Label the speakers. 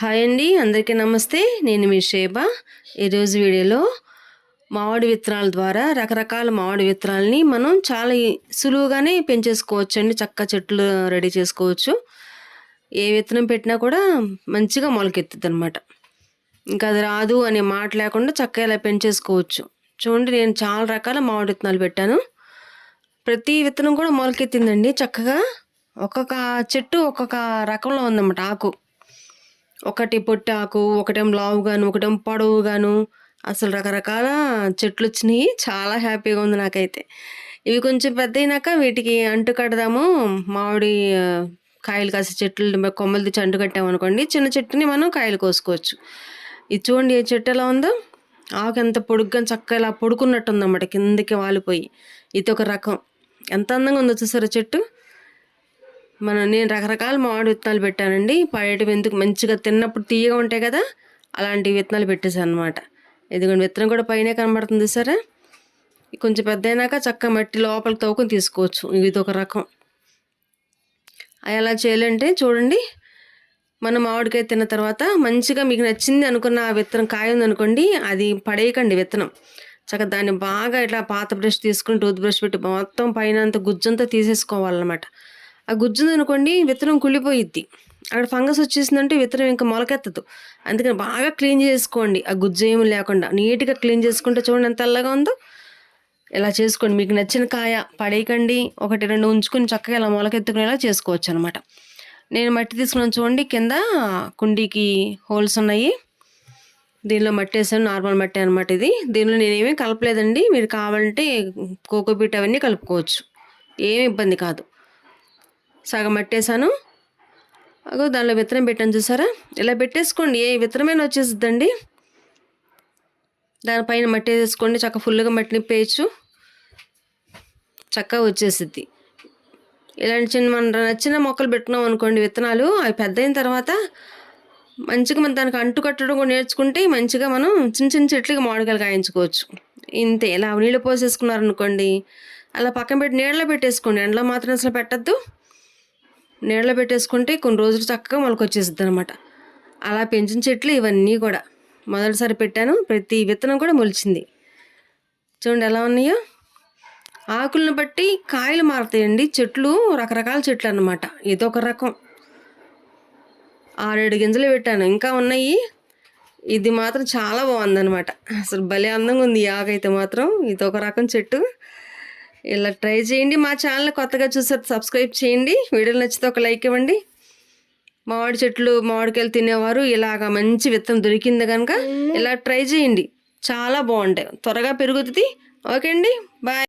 Speaker 1: Hi అండి అందరికీ నమస్తే. నేను మీ షేబ. ఈరోజు వీడియోలో మామిడి విత్తనాల ద్వారా రకరకాల మామిడి విత్తనాలని మనం చాలా సులువుగానే పెంచేసుకోవచ్చు అండి. చక్క చెట్లు రెడీ చేసుకోవచ్చు. ఏ విత్తనం పెట్టినా కూడా మంచిగా మొలకెత్తుంది అనమాట ఇంకా అది రాదు అనే మాట లేకుండా చక్కగా ఇలా పెంచేసుకోవచ్చు. చూడండి నేను చాలా రకాల మామిడి విత్తనాలు పెట్టాను. ప్రతి విత్తనం కూడా మొలకెత్తిందండి. చక్కగా ఒక్కొక్క చెట్టు ఒక్కొక్క రకంలో ఉందన్నమాట ఆకు. ఒకటి పొట్టాకు ఒకటేం లావుగాను ఒకటేం పొడవుగాను. అసలు రకరకాల చెట్లు వచ్చినాయి చాలా హ్యాపీగా ఉంది నాకైతే. ఇవి కొంచెం పెద్ద అయినాక వీటికి అంటు కడదాము. మామిడి కాయలు కాసే చెట్లు కొమ్మలు తెచ్చి అంటు కట్టామనుకోండి చిన్న చెట్టుని మనం కాయలు కోసుకోవచ్చు. ఇది చూడండి ఏ చెట్టు ఎలా ఉందో. ఆకు ఎంత పొడుగ్గా చక్కగా ఇలా పొడుకున్నట్టు ఉందన్నమాట కిందకి వాలిపోయి. ఇది ఒక రకం. ఎంత అందంగా ఉందో చూసారా చెట్టు? మనం నేను రకరకాల మామిడి విత్తనాలు పెట్టానండి. పడేటివి ఎందుకు మంచిగా తిన్నప్పుడు తీయగా ఉంటాయి కదా అలాంటి విత్తనాలు పెట్టేశాను అనమాట ఇదిగోండి విత్తనం కూడా పైనే కనబడుతుంది సరే. కొంచెం పెద్ద అయినాక చక్క మట్టి లోపల తవ్వుకొని తీసుకోవచ్చు. ఇది ఒక రకం. అవి ఎలా చేయాలంటే చూడండి మనం మామిడికాయ తిన్న తర్వాత మంచిగా మీకు నచ్చింది అనుకున్న ఆ విత్తనం కాయ ఉందనుకోండి అది పడేయకండి విత్తనం. చక్కగా దాన్ని బాగా ఇట్లా పాత బ్రష్ తీసుకుని టూత్ బ్రష్ పెట్టి మొత్తం పైన అంత గుజ్జంతా తీసేసుకోవాలన్నమాట. ఆ గుజ్జుంది అనుకోండి విత్తనం కుళ్ళిపోయిద్ది. అక్కడ ఫంగస్ వచ్చేసిందంటే విత్తనం ఇంకా మొలకెత్తదు. అందుకని బాగా క్లీన్ చేసుకోండి. ఆ గుజ్జు ఏమి లేకుండా నీట్గా క్లీన్ చేసుకుంటే చూడండి ఎంత తెల్లగా ఉందో. ఇలా చేసుకోండి. మీకు నచ్చిన కాయ పడేయకండి. ఒకటి రెండు ఉంచుకొని చక్కగా ఇలా మొలకెత్తుకునేలా చేసుకోవచ్చు అనమాట నేను మట్టి తీసుకున్నాను చూడండి. కింద కుండీకి హోల్స్ ఉన్నాయి. దీనిలో మట్టి వేసాను. నార్మల్ మట్టి అనమాట ఇది. దీనిలో నేనేమీ కలపలేదండి. మీరు కావాలంటే కోకోపీట్ అవన్నీ కలుపుకోవచ్చు. ఏమి ఇబ్బంది కాదు. సగం మట్టేసాను అగో దానిలో విత్తనం పెట్టాను చూసారా? ఇలా పెట్టేసుకోండి. ఏ విత్తనమైనా వచ్చేసిద్దండి. దానిపైన మట్టి వేసుకోండి చక్క ఫుల్గా మట్టి నిప్పేయచ్చు చక్కగా వచ్చేసిద్ది. ఇలాంటి చిన్న మన నచ్చిన మొక్కలు పెట్టుకున్నాం అనుకోండి విత్తనాలు. అవి పెద్ద అయిన తర్వాత మంచిగా మనం దానికి అంటు కట్టడం కూడా నేర్చుకుంటే మంచిగా మనం చిన్న చిన్న చెట్లకి మామిడికాయలు కాయించుకోవచ్చు. ఇంతే. ఇలా నీళ్ళు పోసేసుకున్నారనుకోండి. అలా పక్కన పెట్టి నీళ్ళలో పెట్టేసుకోండి. ఎండలో మాత్రం అసలు పెట్టద్దు. నీళ్ళలో పెట్టేసుకుంటే కొన్ని రోజులు చక్కగా మొలకొచ్చేస్తుంది అనమాట అలా పెంచిన చెట్లు ఇవన్నీ కూడా. మొదటిసారి పెట్టాను ప్రతి విత్తనం కూడా మొలిచింది. చూడండి ఎలా ఉన్నాయో. ఆకులను బట్టి కాయలు మారుతాయండి. చెట్లు రకరకాల చెట్లు అన్నమాట. ఇదొక రకం. ఆరేడు గింజలు పెట్టాను. ఇంకా ఉన్నాయి. ఇది మాత్రం చాలా బాగుందన్నమాట. అసలు భలే అందంగా ఉంది ఈ ఆకైతే మాత్రం. ఇది ఒక రకం చెట్టు. ఇలా ట్రై చేయండి. మా ఛానల్ కొత్తగా చూసారు సబ్స్క్రైబ్ చేయండి. వీడియోలు నచ్చితే ఒక లైక్ ఇవ్వండి. మామిడి చెట్లు మామిడికాయలు తినేవారు. ఇలాగ మంచి విత్తనం దొరికింది కనుక ఇలా ట్రై చేయండి. చాలా బాగుంటాయి. త్వరగా పెరుగుతుంది. ఓకే అండి. బాయ్.